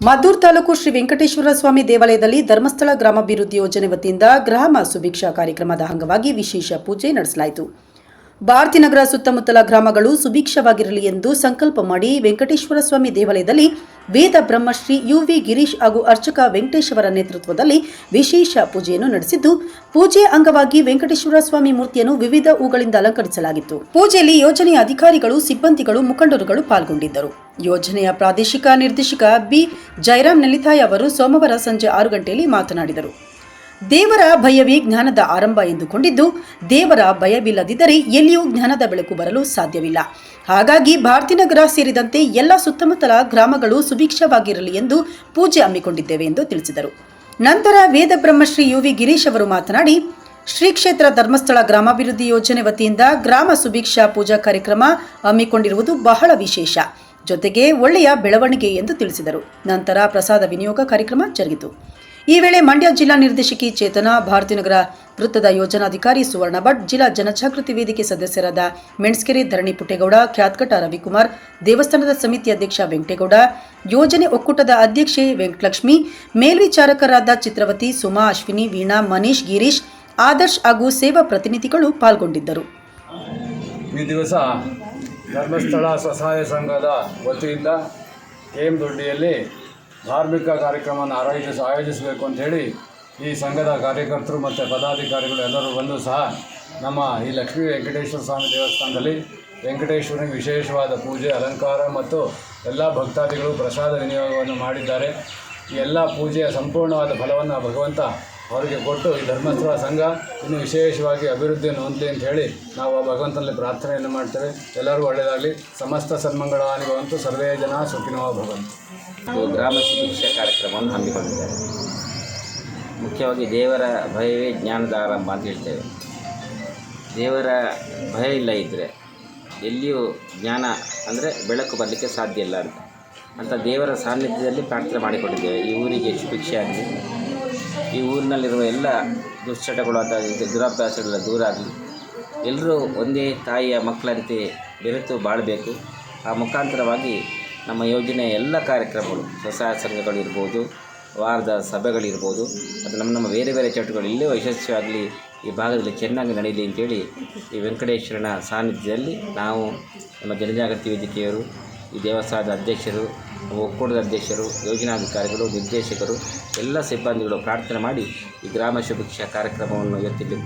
ಮದ್ದೂರು ತಾಲೂಕು ಶ್ರೀ ವೆಂಕಟೇಶ್ವರ ಸ್ವಾಮಿ ದೇವಾಲಯದಲ್ಲಿ ಧರ್ಮಸ್ಥಳ ಗ್ರಾಮಾಭಿವೃದ್ಧಿ ಯೋಜನೆ ವತಿಯಿಂದ ಗ್ರಾಮ ಸುಭಿಕ್ಷಾ ಕಾರ್ಯಕ್ರಮದ ಅಂಗವಾಗಿ ವಿಶೇಷ ಪೂಜೆ ನಡೆಸಲಾಯಿತು. ಭಾರತಿನಗರ ಸುತ್ತಮುತ್ತಲ ಗ್ರಾಮಗಳು ಸುಭಿಕ್ಷವಾಗಿರಲಿ ಎಂದು ಸಂಕಲ್ಪ ಮಾಡಿ ವೆಂಕಟೇಶ್ವರ ಸ್ವಾಮಿ ದೇವಾಲಯದಲ್ಲಿ ವೇದ ಬ್ರಹ್ಮಶ್ರೀ ಯುವಿ ಗಿರೀಶ್ ಹಾಗೂ ಅರ್ಚಕ ವೆಂಕಟೇಶ್ವರ ನೇತೃತ್ವದಲ್ಲಿ ವಿಶೇಷ ಪೂಜೆಯನ್ನು ನಡೆಸಿದ್ದು, ಪೂಜೆ ಅಂಗವಾಗಿ ವೆಂಕಟೇಶ್ವರ ಸ್ವಾಮಿ ಮೂರ್ತಿಯನ್ನು ವಿವಿಧ ಹೂಗಳಿಂದ ಅಲಂಕರಿಸಲಾಗಿತ್ತು. ಪೂಜೆಯಲ್ಲಿ ಯೋಜನೆಯ ಅಧಿಕಾರಿಗಳು, ಸಿಬ್ಬಂದಿಗಳು, ಮುಖಂಡರುಗಳು ಪಾಲ್ಗೊಂಡಿದ್ದರು. ಯೋಜನೆಯ ಪ್ರಾದೇಶಿಕ ನಿರ್ದೇಶಕ ಬಿ. ಜೈರಾಮ್ ನೆಲಿತಾಯ್ ಅವರು ಸೋಮವಾರ ಸಂಜೆ ಆರು ಗಂಟೆಯಲ್ಲಿ ಮಾತನಾಡಿದರು. ದೇವರ ಭಯವೇ ಜ್ಞಾನದ ಆರಂಭ ಎಂದುಕೊಂಡಿದ್ದು, ದೇವರ ಭಯವಿಲ್ಲದಿದ್ದರೆ ಎಲ್ಲಿಯೂ ಜ್ಞಾನದ ಬೆಳಕು ಬರಲು ಸಾಧ್ಯವಿಲ್ಲ. ಹಾಗಾಗಿ ಭಾರತಿನಗರ ಸೇರಿದಂತೆ ಎಲ್ಲ ಸುತ್ತಮುತ್ತಲ ಗ್ರಾಮಗಳು ಸುಭಿಕ್ಷವಾಗಿರಲಿ ಎಂದು ಪೂಜೆ ಹಮ್ಮಿಕೊಂಡಿದ್ದೇವೆ ಎಂದು ತಿಳಿಸಿದರು. ನಂತರ ವೇದ ಬ್ರಹ್ಮಶ್ರೀ ಯು ವಿ ಗಿರೀಶ್ ಅವರು ಮಾತನಾಡಿ ಶ್ರೀ ಕ್ಷೇತ್ರ ಧರ್ಮಸ್ಥಳ ಗ್ರಾಮಾಭಿವೃದ್ಧಿ ಯೋಜನೆ ವತಿಯಿಂದ ಗ್ರಾಮ ಸುಭಿಕ್ಷಾ ಪೂಜಾ ಕಾರ್ಯಕ್ರಮ ಹಮ್ಮಿಕೊಂಡಿರುವುದು ಬಹಳ ವಿಶೇಷ. ಜೊತೆಗೆ ಒಳ್ಳೆಯ ಬೆಳವಣಿಗೆ ಎಂದು ತಿಳಿಸಿದರು. ನಂತರ ಪ್ರಸಾದ ವಿನಿಯೋಗ ಕಾರ್ಯಕ್ರಮ ಜರುಗಿತು. ಈ ವೇಳೆ ಮಂಡ್ಯ ಜಿಲ್ಲಾ ನಿರ್ದೇಶಕಿ ಚೇತನ ಭಾರತಿನಗರ ವೃತ್ತದ ಯೋಜನಾಧಿಕಾರಿ ಸುವರ್ಣ ಭಟ್, ಜಿಲ್ಲಾ ಜನಜಾಗೃತಿ ವೇದಿಕೆ ಸದಸ್ಯರಾದ ಮೆಣಸ್ಕೆರೆ ಧರಣಿ ಪುಟ್ಟೇಗೌಡ ಖ್ಯಾತ್ಕಟ ರವಿಕುಮಾರ್, ದೇವಸ್ಥಾನದ ಸಮಿತಿ ಅಧ್ಯಕ್ಷ ವೆಂಕಟೇಗೌಡ, ಯೋಜನೆ ಒಕ್ಕೂಟದ ಅಧ್ಯಕ್ಷೆ ವೆಂಕಟಲಕ್ಷ್ಮಿ, ಮೇಲ್ವಿಚಾರಕರಾದ ಚಿತ್ರವತಿ ಸುಮಾ, ಅಶ್ವಿನಿ, ವೀಣಾ, ಮನೀಶ್, ಗಿರೀಶ್, ಆದರ್ಶ್ ಹಾಗೂ ಸೇವಾ ಪ್ರತಿನಿಧಿಗಳು ಪಾಲ್ಗೊಂಡಿದ್ದರು. ಈ ದಿವಸ ಧರ್ಮಸ್ಥಳ ಸ್ವಸಹಾಯ ಸಂಘದ ವತಿಯಿಂದ ಕೆ ಧಾರ್ಮಿಕ ಕಾರ್ಯಕ್ರಮವನ್ನು ಆಯೋಜಿಸ ಆಯೋಜಿಸಬೇಕು ಅಂಥೇಳಿ ಈ ಸಂಘದ ಕಾರ್ಯಕರ್ತರು ಮತ್ತು ಪದಾಧಿಕಾರಿಗಳು ಎಲ್ಲರೂ ಬಂದು ಸಹ ನಮ್ಮ ಈ ಲಕ್ಷ್ಮೀ ವೆಂಕಟೇಶ್ವರ ಸ್ವಾಮಿ ದೇವಸ್ಥಾನದಲ್ಲಿ ವೆಂಕಟೇಶ್ವರನಿಗೆ ವಿಶೇಷವಾದ ಪೂಜೆ, ಅಲಂಕಾರ ಮತ್ತು ಎಲ್ಲ ಭಕ್ತಾದಿಗಳು ಪ್ರಸಾದ ವಿನಿಯೋಗವನ್ನು ಮಾಡಿದ್ದಾರೆ. ಈ ಎಲ್ಲ ಪೂಜೆಯ ಸಂಪೂರ್ಣವಾದ ಫಲವನ್ನು ಭಗವಂತ ಅವರಿಗೆ ಕೊಟ್ಟು ಈ ಧರ್ಮಸ್ಥಳ ಸಂಘ ಇನ್ನು ವಿಶೇಷವಾಗಿ ಅಭಿವೃದ್ಧಿಯನ್ನು ಹೊಂದಲಿ ಅಂತ ಹೇಳಿ ನಾವು ಆ ಭಗವಂತನಲ್ಲಿ ಪ್ರಾರ್ಥನೆಯನ್ನು ಮಾಡ್ತೇವೆ. ಎಲ್ಲರೂ ಒಳ್ಳೆಯದಾಗಲಿ. ಸಮಸ್ತ ಸನ್ಮಂಗಳ ಅನುಭವಂತು ಸರ್ವೇ ಜನ ಸುಖಿನೋ ಭಗವಂತ ಗ್ರಾಮ ಶಿಕ್ಷೆ ಕಾರ್ಯಕ್ರಮವನ್ನು ಹಮ್ಮಿಕೊಂಡಿದ್ದಾರೆ. ಮುಖ್ಯವಾಗಿ ದೇವರ ಭಯವೇ ಜ್ಞಾನದ ಆರಂಭ ಅಂತ ಹೇಳ್ತೇವೆ. ದೇವರ ಭಯ ಇಲ್ಲ ಇದ್ದರೆ ಎಲ್ಲಿಯೂ ಜ್ಞಾನ ಅಂದರೆ ಬೆಳಕು ಬರಲಿಕ್ಕೆ ಸಾಧ್ಯ ಇಲ್ಲ ಅಂತ. ಅಂತ ದೇವರ ಸಾನ್ನಿಧ್ಯದಲ್ಲಿ ಪ್ರಾರ್ಥನೆ ಮಾಡಿಕೊಂಡಿದ್ದೇವೆ. ಈ ಊರಿಗೆ ಶುಭಿಕ್ಷೆ ಆಗಲಿ. ಈ ಊರಿನಲ್ಲಿರುವ ಎಲ್ಲ ದುಶ್ಚಟಗಳು ಅಥವಾ ಇದು ದೂರ ಆಗಲಿ ಎಲ್ಲರೂ ಒಂದೇ ತಾಯಿಯ ಮಕ್ಕಳಂತೆ ಬೆರೆತು ಬಾಳಬೇಕು. ಆ ಮುಖಾಂತರವಾಗಿ ನಮ್ಮ ಯೋಜನೆಯ ಎಲ್ಲ ಕಾರ್ಯಕ್ರಮಗಳು ಸ್ವಸಹಾಯ ಸಂಘಗಳಿರ್ಬೋದು ವಾರದ ಸಭೆಗಳಿರ್ಬೋದು ಅದು ನಮ್ಮ ನಮ್ಮ ಬೇರೆ ಬೇರೆ ಚಟುಗಳು ಇಲ್ಲೇ ಯಶಸ್ವಿಯಾಗಲಿ ಈ ಭಾಗದಲ್ಲಿ ಚೆನ್ನಾಗಿ ನಡೆಯಲಿ ಅಂತೇಳಿ ಈ ವೆಂಕಟೇಶ್ವರನ ಸಾನ್ನಿಧ್ಯದಲ್ಲಿ ನಾವು ನಮ್ಮ ಜನಜಾಗೃತಿ ವೇದಿಕೆಯವರು ಈ ದೇವಸ್ಥಾನದ ಅಧ್ಯಕ್ಷರು ಒಕ್ಕೂಟದ ಅಧ್ಯಕ್ಷರು, ಯೋಜನಾಧಿಕಾರಿಗಳು, ನಿರ್ದೇಶಕರು, ಎಲ್ಲ ಸಿಬ್ಬಂದಿಗಳು ಪ್ರಾರ್ಥನೆ ಮಾಡಿ ಈ ಗ್ರಾಮ ಶುಭಿಕ್ಷಾ ಕಾರ್ಯಕ್ರಮವನ್ನು ಇವತ್ತಿಲ್ಲಿ